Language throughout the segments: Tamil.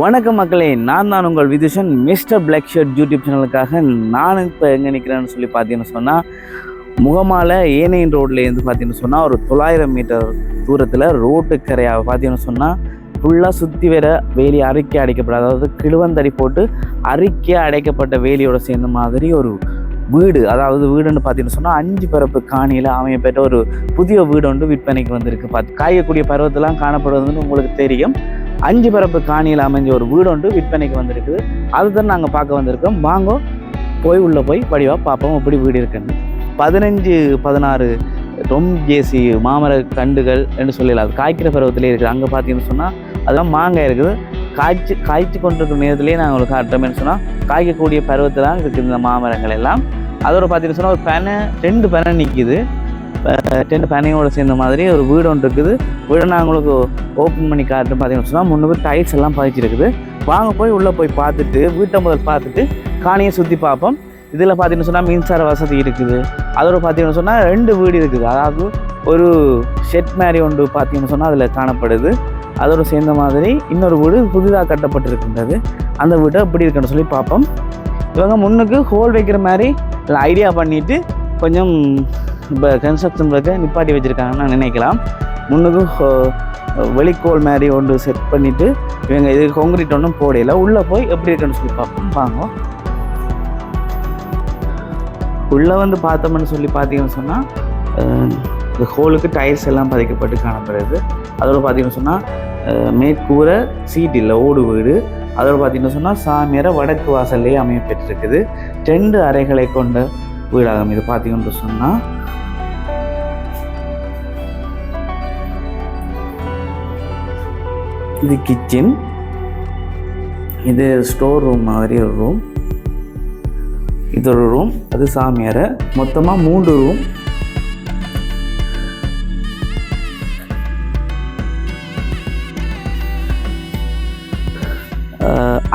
வணக்கம் மக்களே நான் தான் உங்கள் Vidushan mister black shirt YouTube சேனலுக்காக நான் இப்போ எங்கே நிற்கிறேன்னு சொல்லி பார்த்தீங்கன்னு சொன்னால் முகமால ஏனையின் ரோட்லேருந்து பார்த்தீங்கன்னு சொன்னால் ஒரு தொள்ளாயிரம் மீட்டர் தூரத்தில் ரோட்டு கரையாக பார்த்தீங்கன்னு சொன்னால் ஃபுல்லாக சுற்றி வர வேலி அரிக்கை அடைக்கப்பட அதாவது கிழுவந்தடி போட்டு அரிக்கை அடைக்கப்பட்ட வேலியோட சேர்ந்த மாதிரி ஒரு வீடு அதாவது வீடுன்னு பார்த்தீங்கன்னு சொன்னால் அஞ்சு பரப்பு காணியில் அமையப்பட்ட ஒரு புதிய வீடு ஒன்று விற்பனைக்கு வந்திருக்கு. பார்த்து காயக்கூடிய பருவத்தெல்லாம் காணப்படுவதுன்னு உங்களுக்கு தெரியும். அஞ்சு பரப்பு காணியில் அமைஞ்ச ஒரு வீடு ஒன்று விற்பனைக்கு வந்திருக்குது. அதுதான் நாங்கள் பார்க்க வந்திருக்கோம். வாங்க போய் உள்ளே போய் படிவாக பார்ப்போம் எப்படி வீடு இருக்குன்னு. பதினஞ்சு பதினாறு ரொம் ஜேசி மாமர கண்டுகள் என்று சொல்லலாம். அது காய்க்கிற பருவத்திலே இருக்குது. அங்கே பார்த்தீங்கன்னு சொன்னால் அதெல்லாம் மாங்காய் இருக்குது. காய்ச்சி காய்ச்சி கொண்டிருக்கும் நேரத்திலே நாங்கள் உங்களுக்கு காட்டுறோம்னு சொன்னால் காய்க்கக்கூடிய பருவத்தில் தான் இருக்குது இந்த மாமரங்கள் எல்லாம். அதோட பார்த்தீங்கன்னு சொன்னால் ஒரு பெனை ரெண்டு பெனை நிற்கிது டென்ட் பனையோட சேர்ந்த மாதிரி ஒரு வீடு ஒன்று இருக்குது. வீடு நான் உங்களுக்கு ஓப்பன் பண்ணி காட்டுறேன் பார்த்தீங்கன்னு சொன்னால் முன்னுக்கு டைல்ஸ் எல்லாம் பதிச்சிருக்குது வாங்க போய் உள்ளே போய் பார்த்துட்டு வீட்டை முதல் பார்த்துட்டு காணியை சுற்றி பார்ப்போம். இதில் பார்த்தீங்கன்னு சொன்னால் மின்சார வசதி இருக்குது. அதோட பார்த்தீங்கன்னு சொன்னால் ரெண்டு வீடு இருக்குது. அதாவது ஒரு ஷெட் மாதிரி ஒன்று பார்த்தீங்கன்னு சொன்னால் அதில் காணப்படுது. அதோட சேர்ந்த மாதிரி இன்னொரு வீடு புதிதாக கட்டப்பட்டிருக்கின்றது. அந்த வீட்டை எப்படி இருக்குன்னு சொல்லி பார்ப்போம். இவங்க முன்னுக்கு ஹோல் வைக்கிற மாதிரி ஐடியா பண்ணிவிட்டு கொஞ்சம் இப்போ கன்ஸ்ட்ரக்ஷன் ஒர்க்கை நிப்பாட்டி வச்சுருக்காங்கன்னு நான் நினைக்கலாம். முன்னுக்கு ஹோ- வெளிக்கோல் மாதிரி ஒன்று செட் பண்ணிவிட்டு இவங்க இது காங்கிரீட் ஒன்றும் போடையில உள்ளே போய் எப்படி இருக்குன்னு சொல்லி பார்ப்போம். வாங்க உள்ளே வந்து பார்த்தோம்னு சொல்லி பார்த்தீங்கன்னு சொன்னால் இந்த ஹோலுக்கு டயர்ஸ் எல்லாம் பதிக்கப்பட்டு காணப்படுறது அதோட பார்த்தீங்கன்னு சொன்னால் மேற்கூரை சீட் இல்லை ஓடு வீடு. அதோட பார்த்தீங்கன்னு சொன்னால் சாமியார வடக்கு வாசல்லே அமைய பெற்றிருக்குது ரெண்டு அறைகளை கொண்ட வீடாகும். இது பார்த்தீங்கன்னு சொன்னால் இது கிச்சன் இது ஸ்டோர் ரூம் மாதிரி ஒரு ரூம் இது ஒரு ரூம் அது சாமியாரை. மொத்தமாக மூன்று ரூம்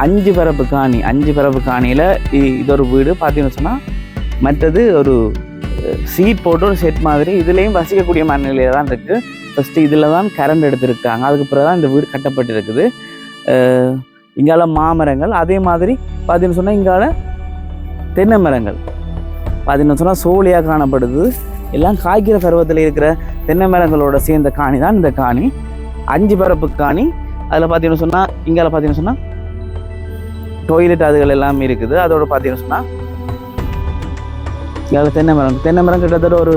அஞ்சு பரப்பு காணி. அஞ்சு பரப்பு காணியில் இது ஒரு வீடு. பார்த்தீங்கன்னு சொன்னால் மற்றது ஒரு சீட் போட்டு ஒரு செட் மாதிரி. இதுலேயும் வசிக்கக்கூடிய மனநிலையில் தான் இருக்குது ஃபஸ்ட்டு இதில் தான் கரண்ட் எடுத்திருக்காங்க. அதுக்கு பிறகு தான் இந்த வீடு கட்டப்பட்டிருக்குது. இங்கால மாமரங்கள் அதே மாதிரி பார்த்தீங்கன்னு சொன்னால் இங்கால தென்னை மரங்கள். பார்த்தீங்கன்னு சொன்னால் சோழியாக காணப்படுது. எல்லாம் காய்க்கிற பருவத்தில் இருக்கிற தென்னை மரங்களோட சேர்ந்த காணி தான் இந்த காணி. அஞ்சு பரப்பு காணி. அதில் பார்த்தீங்கன்னு சொன்னால் இங்கால பார்த்தீங்கன்னு சொன்னால் டொய்லெட் அதுகள் எல்லாம் இருக்குது. அதோட பார்த்தீங்கன்னு சொன்னால் இங்கால தென்னை மரம். தென்னை மரம் கிட்டத்தட்ட ஒரு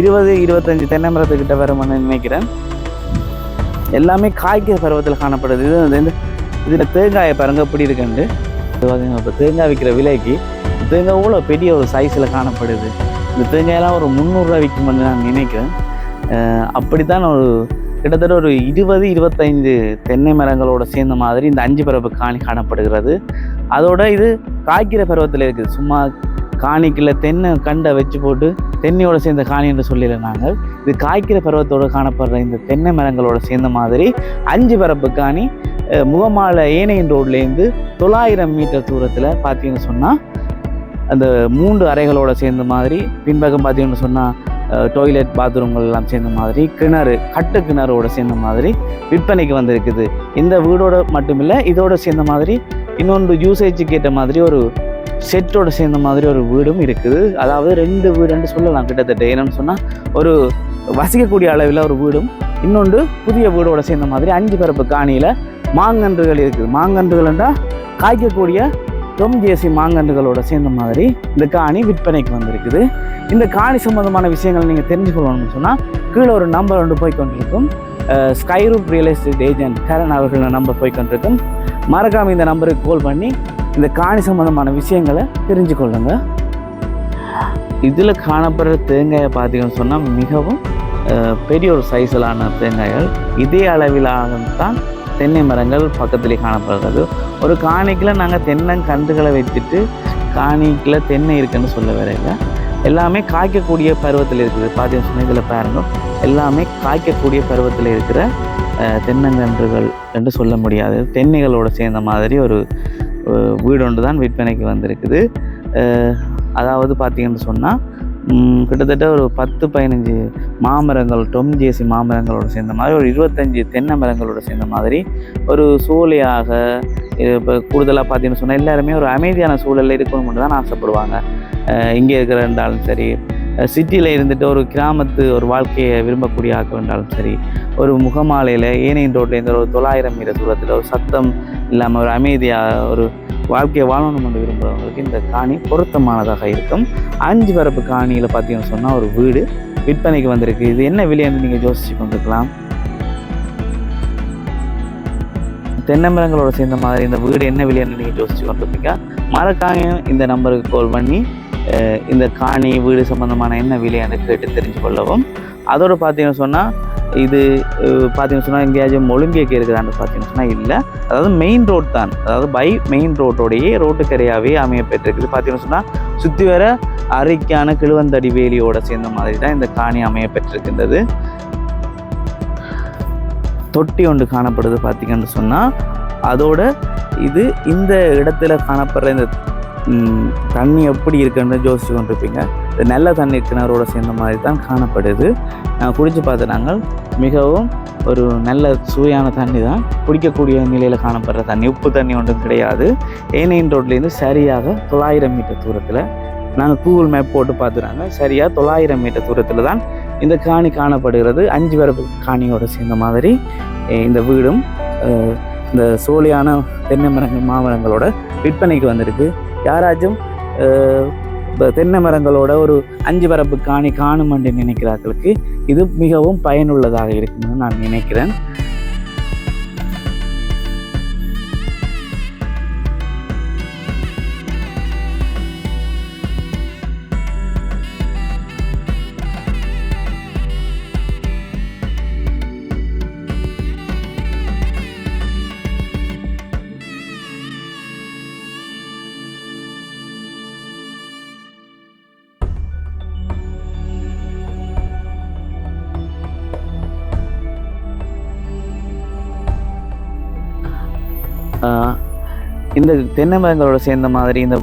இருபது இருபத்தஞ்சு தென்னை மரத்துக்கிட்ட வருமானு நினைக்கிறேன். எல்லாமே காய்க்கிற பருவத்தில் காணப்படுது. இது வந்து இதில் தேங்காயை பாருங்க எப்படி இருக்குண்டு இப்போ தேங்காய் விற்கிற விலைக்கு தேங்காய் இவ்வளோ பெரிய ஒரு சைஸில் காணப்படுது. இந்த தேங்காயெல்லாம் ஒரு முந்நூறுரூவா விற்கும்னு நான் நினைக்கிறேன். அப்படித்தான் ஒரு கிட்டத்தட்ட ஒரு இருபது இருபத்தைந்து தென்னை மரங்களோட சேர்ந்த மாதிரி இந்த அஞ்சு பருவ காணி காணப்படுகிறது. அதோட இது காய்க்கிற பருவத்தில் இருக்குது. சும்மா காணிக்குள்ள தென்னை கண்டை வச்சு போட்டு தென்னையோட சேர்ந்த காணி என்று சொல்லிடல நாங்கள். இது காய்க்கிற பருவத்தோடு காணப்படுற இந்த தென்னை மரங்களோட சேர்ந்த மாதிரி அஞ்சு பரப்பு காணி முகமால ஏனையின் ரோட்லேருந்து தொள்ளாயிரம் மீட்டர் தூரத்தில் பார்த்தீங்கன்னு சொன்னால் அந்த மூன்று அறைகளோட சேர்ந்த மாதிரி பின்பக்கம் பார்த்தீங்கன்னு சொன்னால் டாய்லெட் பாத்ரூம்கள் எல்லாம் சேர்ந்த மாதிரி கிணறு கட்டு கிணறோட சேர்ந்த மாதிரி விற்பனைக்கு வந்திருக்குது. இந்த வீடோட மட்டுமில்லை இதோட சேர்ந்த மாதிரி இன்னொன்று யூசேஜுக்கு ஏற்ற மாதிரி ஒரு செட்டோட சேர்ந்த மாதிரி ஒரு வீடும் இருக்குது. அதாவது ரெண்டு வீடுன்னு சொல்லலாம் கிட்டத்தட்ட. என்னன்னு சொன்னால் ஒரு வசிக்கக்கூடிய அளவில் ஒரு வீடும். இன்னொன்று புதிய வீடோட சேர்ந்த மாதிரி அஞ்சு பரப்பு காணியில் மாங்கன்றுகள் இருக்குது. மாங்கன்றுகள்ன்றா காய்க்கக்கூடிய தொம் ஜேசி மாங்கன்றுகளோட சேர்ந்த மாதிரி இந்த காணி விற்பனைக்கு வந்திருக்குது. இந்த காணி சம்மந்தமான விஷயங்கள் நீங்கள் தெரிஞ்சுக்கொள்ளணும்னு சொன்னால் கீழே ஒரு நம்பர் ஒன்று போய் கொண்டிருக்கும். Skyroof real estate agent Karan அவர்கள் நம்பர் போய் கொண்டிருக்கும். மறக்காமல் இந்த நம்பருக்கு கால் பண்ணி இந்த காணி சம்மந்தமான விஷயங்களை தெரிஞ்சு கொள்ளுங்க. இதில் காணப்படுற தேங்காயை பார்த்தீங்கன்னு சொன்னால் மிகவும் பெரிய ஒரு சைஸிலான தேங்காய்கள். இதே அளவிலாகத்தான் தென்னை மரங்கள் பக்கத்திலே காணப்படுறது ஒரு காணிக்கில் நாங்கள் தென்னங்கன்றுகளை வைத்துட்டு காணிக்கில் தென்னை இருக்குன்னு சொல்ல வரையில எல்லாமே காய்க்கக்கூடிய பருவத்தில் இருக்குது. பார்த்தீங்கன்னு சொன்னால் இதில் பாருங்கள் எல்லாமே காய்க்கக்கூடிய பருவத்தில் இருக்கிற தென்னங்கன்றுகள் என்று சொல்ல முடியாது. தென்னைகளோடு சேர்ந்த மாதிரி ஒரு வீடு ஒன்று தான் விற்பனைக்கு வந்திருக்குது. அதாவது பார்த்தீங்கன்னு சொன்னால் கிட்டத்தட்ட ஒரு பத்து பதினஞ்சு மாமரங்கள் டொம் ஜேசி சேர்ந்த மாதிரி ஒரு இருபத்தஞ்சி தென்னை மரங்களோடு சேர்ந்த மாதிரி ஒரு சூளையாக இப்போ கூடுதலாக பார்த்தீங்கன்னு சொன்னால் எல்லாருமே ஒரு அமைதியான சூழலில் இருக்கணும் தான் ஆசைப்படுவாங்க. இங்கே இருக்கிற இருந்தாலும் சரி சிட்டியில் இருந்துட்டு ஒரு கிராமத்து ஒரு வாழ்க்கையை விரும்பக்கூடிய ஆக்க வேண்டாலும் சரி ஒரு முகமாலையில் ஏனையின் ரோட்டில் இந்த ஒரு தொள்ளாயிரம் மீட்டர் தூரத்தில் ஒரு சத்தம் இல்லாமல் ஒரு அமைதியாக ஒரு வாழ்க்கையை வாழணும் என்று விரும்புகிறவங்களுக்கு இந்த காணி பொருத்தமானதாக இருக்கும். அஞ்சு பரப்பு காணியில் பார்த்தீங்கன்னு சொன்னால் ஒரு வீடு விற்பனைக்கு வந்திருக்கு. இது என்ன விலைன்னு நீங்கள் யோசிச்சு கொண்டிருக்கலாம். தென்னை மரங்களோட சேர்ந்த மாதிரி இந்த வீடு என்ன விலைன்னு நீங்கள் யோசிச்சு கொண்டிருப்பீங்க? மறக்காம இந்த நம்பருக்கு கால் பண்ணி இந்த காணி வீடு சம்பந்தமான என்ன விலைன்னு கேட்டு தெரிஞ்சு கொள்ளவும். அதோடு பார்த்தீங்கன்னு சொன்னால் இது பார்த்தீங்கன்னு சொன்னால் எங்கேயாச்சும் ஒலிம்பியக்கு இருக்குதான்னு பார்த்தீங்கன்னு சொன்னால் இல்லை. அதாவது மெயின் ரோட் தான். அதாவது பை மெயின் ரோட்டோடையே ரோட்டுக்கரையாகவே அமையப்பெற்றிருக்குது பார்த்தீங்கன்னு சொன்னால் சுற்றி வர அரைக்கான கிழுவந்தடி வேலியோட சேர்ந்த மாதிரி தான் இந்த காணி அமையப்பெற்றிருக்கின்றது தொட்டி ஒன்று காணப்படுது பார்த்தீங்கன்னு சொன்னால் அதோட இது இந்த இடத்துல காணப்படுற இந்த தண்ணி எப்படி இருக்குன்னு யோசிச்சு கொண்டிருப்பீங்க. இது நல்ல தண்ணி கிணறோடு சேர்ந்த மாதிரி தான் காணப்படுது. நான் குடித்து பார்த்த நாங்கள் மிகவும் ஒரு நல்ல சுவையான தண்ணி தான். குடிக்கக்கூடிய நிலையில் காணப்படுற தண்ணி. உப்பு தண்ணி ஒன்றும் கிடையாது. ஏனையின் ரோட்லேருந்து சரியாக தொள்ளாயிரம் மீட்டர் தூரத்தில் நாங்கள் கூகுள் மேப் போட்டு பார்த்துறாங்க. சரியாக தொள்ளாயிரம் மீட்டர் தூரத்தில் தான் இந்த காணி காணப்படுகிறது. அஞ்சு பரப்பு காணியோடு சேர்ந்த மாதிரி இந்த வீடும் இந்த சோழியான தென்னை மரங்கள் மாமரங்களோட விற்பனைக்கு வந்திருக்கு. யாராச்சும் தென்னை மரங்களோட ஒரு அஞ்சு பரப்பு காணி காணும் என்று நினைக்கிறார்களுக்கு இது மிகவும் பயனுள்ளதாக இருக்கும்னு நான் நினைக்கிறேன். இந்த தென்னை மரங்களோட சேர்ந்த மாதிரி இந்த